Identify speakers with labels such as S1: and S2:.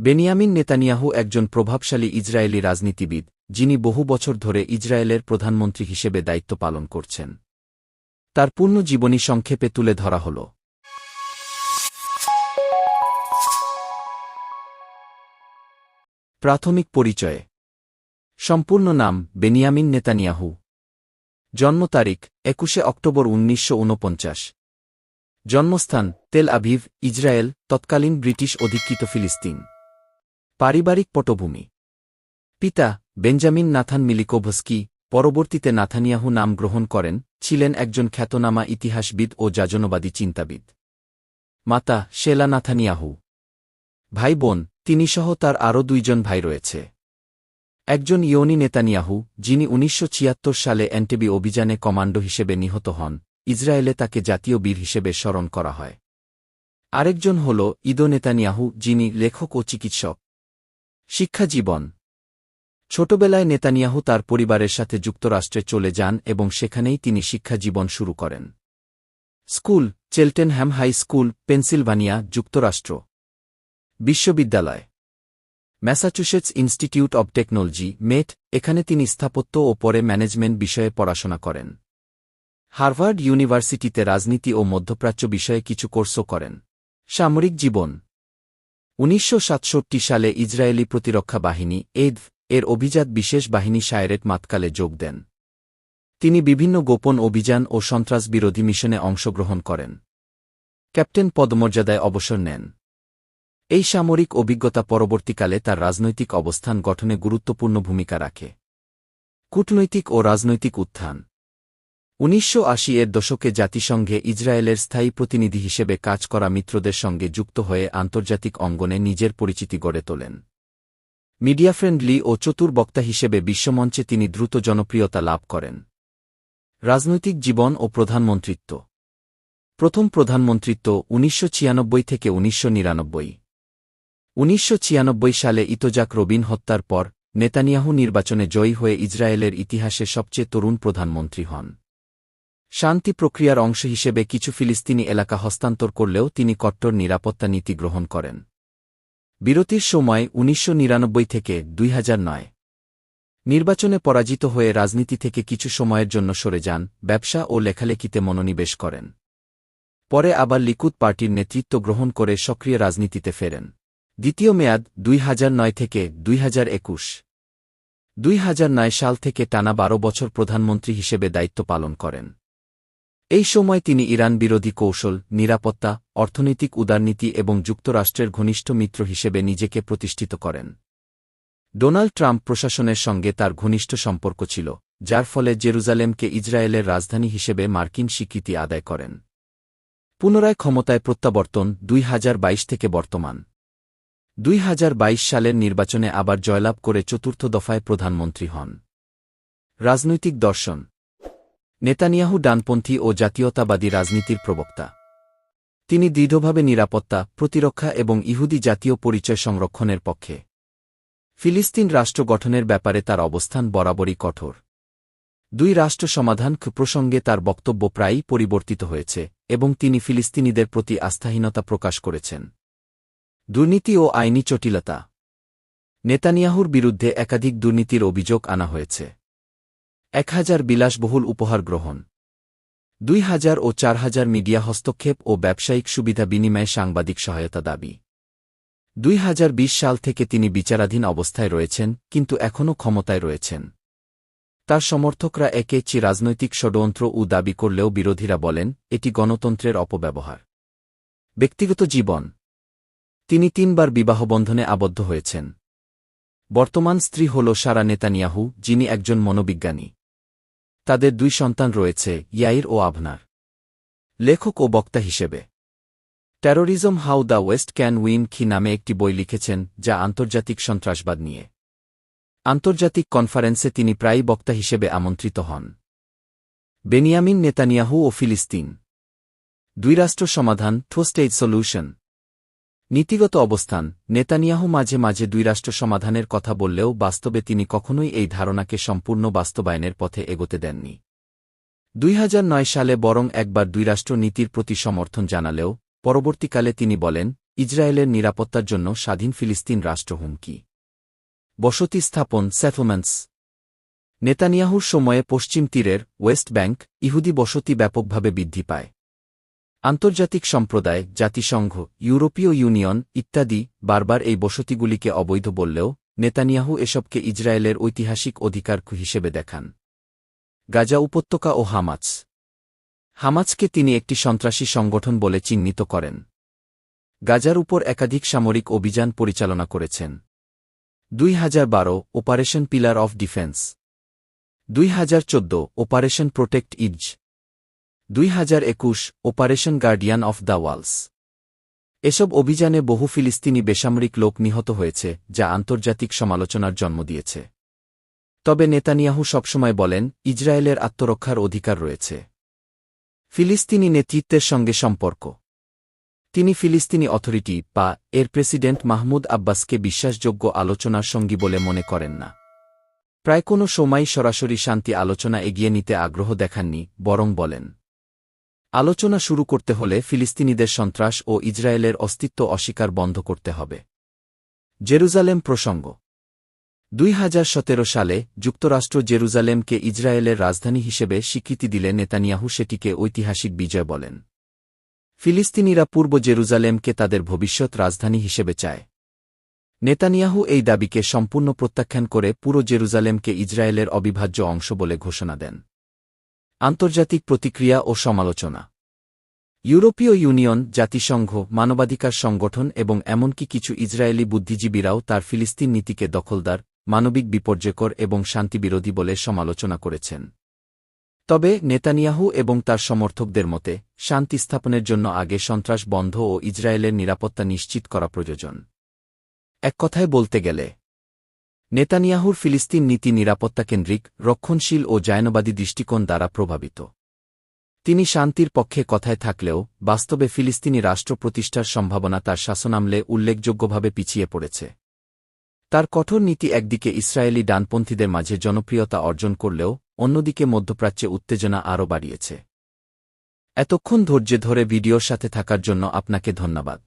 S1: Benjamin Netanyahu একজন প্রভাবশালী Israeli রাজনীতিবিদ, যিনি বহু বছর ধরে ইসরায়েলের প্রধানমন্ত্রী হিসেবে দায়িত্ব পালন করছেন। তার পূর্ণ জীবনী সংক্ষেপে তুলে ধরা হল। প্রাথমিক পরিচয়ে। সম্পূর্ণ নাম বেনিয়ামিন নেতানিয়াহু। জন্ম তারিখ একুশে অক্টোবর উনিশশো ঊনপঞ্চাশ জন্মস্থান তেল আভিভ, ইসরায়েল, তৎকালীন ব্রিটিশ অধিকৃত ফিলিস্তিন। পারিবারিক পটভূমি। পিতা, বেঞ্জামিন নাথান মিলিকোভস্কি, পরবর্তীতে নাথানিয়াহু নাম গ্রহণ করেন, ছিলেন একজন খ্যাতনামা ইতিহাসবিদ ও যাজনবাদী চিন্তাবিদ। মাতা, শেলা নাথানিয়াহু। ভাই বোন তিনি সহ তার আরও দুইজন ভাই রয়েছে। একজন ইয়নি নেতানিয়াহু, যিনি উনিশশো ছিয়াত্তর সালে এনটেবি অভিযানে কমান্ডো হিসেবে নিহত হন, ইসরায়েলে তাকে জাতীয় বীর হিসেবে স্মরণ করা হয়। আরেকজন হল ইদো নেতানিয়াহু, যিনি লেখক ও চিকিৎসক। শিক্ষা জীবন। ছোটবেলায় নেতানিয়াহু তার পরিবারের সাথে যুক্তরাষ্ট্রে চলে যান এবং সেখানেই তিনি শিক্ষা জীবন শুরু করেন। School, Cheltenham high school, Pennsylvania, যুক্তরাষ্ট্র। বিশ্ববিদ্যালয়। ম্যাসাচুসেটস ইনস্টিটিউট অব টেকনোলজি, মেট, এখানে তিনি স্থাপত্য ও পরে ম্যানেজমেন্ট বিষয়ে পড়াশোনা করেন। হার্ভার্ড ইউনিভার্সিটিতে রাজনীতি ও মধ্যপ্রাচ্য বিষয়ে কিছু কোর্সও করেন। সামরিক জীবন। উনিশশো সাতষট্টি সালে ইসরায়েলি প্রতিরক্ষা বাহিনী এদভ এর অভিজাত বিশেষ বাহিনী শায়রেট মাতকালে যোগ দেন। তিনি বিভিন্ন গোপন অভিযান ও সন্ত্রাসবিরোধী মিশনে অংশগ্রহণ করেন। ক্যাপ্টেন পদমর্যাদায় অবসর নেন। এই সামরিক অভিজ্ঞতা পরবর্তীকালে তার রাজনৈতিক অবস্থান গঠনে গুরুত্বপূর্ণ ভূমিকা রাখে। কূটনৈতিক ও রাজনৈতিক উত্থান উনিশশো আশি এর দশকে জাতিসংঘে ইসরায়েলের স্থায়ী প্রতিনিধি হিসেবে কাজ করা মিত্রদের সঙ্গে যুক্ত হয়ে আন্তর্জাতিক অঙ্গনে নিজের পরিচিতি গড়ে তোলেন। মিডিয়া ফ্রেন্ডলি ও চতুর বক্তা হিসেবে বিশ্বমঞ্চে তিনি দ্রুত জনপ্রিয়তা লাভ করেন। রাজনৈতিক জীবন ও প্রধানমন্ত্রিত্ব। প্রথম প্রধানমন্ত্রিত্ব উনিশশো ছিয়ানব্বই থেকে উনিশশো নিরানব্বই। উনিশশো সালে ইতোজাক রবিন হত্যার পর নেতানিয়াহু নির্বাচনে জয়ী হয়ে ইসরায়েলের ইতিহাসে সবচেয়ে তরুণ প্রধানমন্ত্রী হন। শান্তি প্রক্রিয়ার অংশ হিসেবে কিছু ফিলিস্তিনি এলাকা হস্তান্তর করলেও তিনি কট্টর নিরাপত্তা নীতি গ্রহণ করেন। বিরতির সময় উনিশশো নিরানব্বই থেকে দুই হাজার নয়। নির্বাচনে পরাজিত হয়ে রাজনীতি থেকে কিছু সময়ের জন্য সরে যান, ব্যবসা ও লেখালেখিতে মনোনিবেশ করেন। পরে আবার লিকুদ পার্টির নেতৃত্ব গ্রহণ করে সক্রিয় রাজনীতিতে ফেরেন। দ্বিতীয় মেয়াদ দুই থেকে দুই হাজার দুই সাল থেকে টানা বারো বছর প্রধানমন্ত্রী হিসেবে দায়িত্ব পালন করেন। এই সময় তিনি ইরান বিরোধী কৌশল, নিরাপত্তা, অর্থনৈতিক উদারনীতি এবং যুক্তরাষ্ট্রের ঘনিষ্ঠ মিত্র হিসেবে নিজেকে প্রতিষ্ঠিত করেন। ডোনাল্ড ট্রাম্প প্রশাসনের সঙ্গে তার ঘনিষ্ঠ সম্পর্ক ছিল, যার ফলে জেরুজালেমকে ইসরায়েলের রাজধানী হিসেবে মার্কিন স্বীকৃতি আদায় করেন। পুনরায় ক্ষমতায় প্রত্যাবর্তন দুই বাইশ থেকে বর্তমান। দুই বাইশ সালের নির্বাচনে আবার জয়লাভ করে চতুর্থ দফায় প্রধানমন্ত্রী হন। রাজনৈতিক দর্শন নেতানিয়াহু ডানপন্থী ও জাতীয়তাবাদী রাজনীতির প্রবক্তা। তিনি দৃঢ়ভাবে নিরাপত্তা, প্রতিরক্ষা এবং ইহুদি জাতীয় পরিচয় সংরক্ষণের পক্ষে। ফিলিস্তিন রাষ্ট্র গঠনের ব্যাপারে তার অবস্থান বরাবরই কঠোর। দুই রাষ্ট্র সমাধান প্রসঙ্গে তার বক্তব্য প্রায়ই পরিবর্তিত হয়েছে এবং তিনি ফিলিস্তিনিদের প্রতি আস্থাহীনতা প্রকাশ করেছেন। দুর্নীতি ও আইনি জটিলতা। নেতানিয়াহুর বিরুদ্ধে একাধিক দুর্নীতির অভিযোগ আনা হয়েছে। এক হাজার বিলাসবহুল উপহার গ্রহণ। দুই হাজার ও চার হাজার মিডিয়া হস্তক্ষেপ ও ব্যবসায়িক সুবিধা বিনিময়ে সাংবাদিক সহায়তা দাবি। দুই হাজার বিশ সাল থেকে তিনি বিচারাধীন অবস্থায় রয়েছেন, কিন্তু এখনও ক্ষমতায় রয়েছেন। তার সমর্থকরা একে চি রাজনৈতিক ষড়যন্ত্র ও দাবি করলেও বিরোধীরা বলেন, এটি গণতন্ত্রের অপব্যবহার। ব্যক্তিগত জীবন। তিনি তিনবার বিবাহবন্ধনে আবদ্ধ হয়েছেন। বর্তমান স্ত্রী হল সারা নেতানিয়াহু, যিনি একজন মনোবিজ্ঞানী। তাদের দুই সন্তান রয়েছে, ইয়াইর ও আভনার লেখক ও বক্তা হিসেবে। Terrorism how the West can win খি নামে একটি বই লিখেছেন, যা আন্তর্জাতিক সন্ত্রাসবাদ নিয়ে। আন্তর্জাতিক কনফারেন্সে তিনি প্রায়ই বক্তা হিসেবে আমন্ত্রিত হন। বেনিয়ামিন নেতানিয়াহু ও ফিলিস্তিন। দুই রাষ্ট্র সমাধান টু স্টেজ সলিউশন। নীতিগত অবস্থান, নেতানিয়াহু মাঝে মাঝে দুই রাষ্ট্র সমাধানের কথা বললেও বাস্তবে তিনি কখনোই এই ধারণাকে সম্পূর্ণ বাস্তবায়নের পথে এগোতে দেননি। দুই হাজার নয় সালে বরং একবার দুই রাষ্ট্র নীতির প্রতি সমর্থন জানালেও, পরবর্তীকালে তিনি বলেন, ইসরায়েলের নিরাপত্তার জন্য স্বাধীন ফিলিস্তিন রাষ্ট্র হুমকি। বসতি স্থাপন সেটেলমেন্টস নেতানিয়াহুর সময়ে পশ্চিম তীরের ওয়েস্ট ব্যাংক ইহুদি বসতি ব্যাপকভাবে বৃদ্ধি পায়। আন্তর্জাতিক সম্প্রদায়, জাতিসংঘ, ইউরোপীয় ইউনিয়ন ইত্যাদি বারবার এই বসতিগুলিকে অবৈধ বললেও নেতানিয়াহু এসবকে ইসরায়েলের ঐতিহাসিক অধিকার হিসেবে দেখান। গাজা উপত্যকা ও হামাজ হামাজকে তিনি একটি সন্ত্রাসী সংগঠন বলে চিহ্নিত করেন। গাজার উপর একাধিক সামরিক অভিযান পরিচালনা করেছেন। দুই হাজার বারো অপারেশন পিলার অফ ডিফেন্স দুই হাজার চোদ্দ অপারেশন প্রোটেক্ট ইজ দুই হাজার একুশ Operation Guardian of the Walls. এসব অভিযানে বহু ফিলিস্তিনি বেসামরিক লোক নিহত হয়েছে, যা আন্তর্জাতিক সমালোচনার জন্ম দিয়েছে। তবে নেতানিয়াহু সবসময় বলেন, ইসরায়েলের আত্মরক্ষার অধিকার রয়েছে। ফিলিস্তিনি নেতৃত্বের সঙ্গে সম্পর্ক। তিনি ফিলিস্তিনি অথরিটি বা এর প্রেসিডেন্ট মাহমুদ আব্বাসকে বিশ্বাসযোগ্য আলোচনার সঙ্গী বলে মনে করেন না। প্রায় কোনো সময় সরাসরি শান্তি আলোচনা এগিয়ে নিতে আগ্রহ দেখাননি, বরং বলেন আলোচনা শুরু করতে হলে ফিলিস্তিনিদের সন্ত্রাস ও ইসরায়েলের অস্তিত্ব অস্বীকার বন্ধ করতে হবে। জেরুজালেম প্রসঙ্গ। দুই হাজার সতেরো সালে যুক্তরাষ্ট্র জেরুজালেমকে ইসরায়েলের রাজধানী হিসেবে স্বীকৃতি দিলে নেতানিয়াহু সেটিকে ঐতিহাসিক বিজয় বলেন। ফিলিস্তিনিরা পূর্ব জেরুজালেমকে তাদের ভবিষ্যৎ রাজধানী হিসেবে চায়। নেতানিয়াহু এই দাবিকে সম্পূর্ণ প্রত্যাখ্যান করে পুরো জেরুজালেমকে ইসরায়েলের অবিভাজ্য অংশ বলে ঘোষণা দেন। আন্তর্জাতিক প্রতিক্রিয়া ও সমালোচনা। ইউরোপীয় ইউনিয়ন, জাতিসংঘ, মানবাধিকার সংগঠন এবং এমনকি কিছু ইসরায়েলি বুদ্ধিজীবীরাও তার ফিলিস্তিন নীতিকে দখলদার, মানবিক বিপর্যয়কর এবং শান্তিবিরোধী বলে সমালোচনা করেছেন। তবে নেতানিয়াহু এবং তার সমর্থকদের মতে, শান্তি স্থাপনের জন্য আগে সন্ত্রাস বন্ধ ও ইসরায়েলের নিরাপত্তা নিশ্চিত করা প্রয়োজন। এক কথায় বলতে গেলে নেতানিয়াহুর ফিলিস্তিন নীতি নিরাপত্তাকেন্দ্রিক রক্ষণশীল ও জায়নবাদী দৃষ্টিকোণ দ্বারা প্রভাবিত। তিনি শান্তির পক্ষে কথায় থাকলেও, বাস্তবে ফিলিস্তিনি রাষ্ট্র প্রতিষ্ঠার সম্ভাবনা তার শাসনামলে উল্লেখযোগ্যভাবে পিছিয়ে পড়েছে। তার কঠোর নীতি একদিকে ইসরায়েলি ডানপন্থীদের মাঝে জনপ্রিয়তা অর্জন করলেও, অন্যদিকে মধ্যপ্রাচ্যে উত্তেজনা আরও বাড়িয়েছে। এতক্ষণ ধৈর্য ধরে ভিডিওর সাথে থাকার জন্য আপনাকে ধন্যবাদ।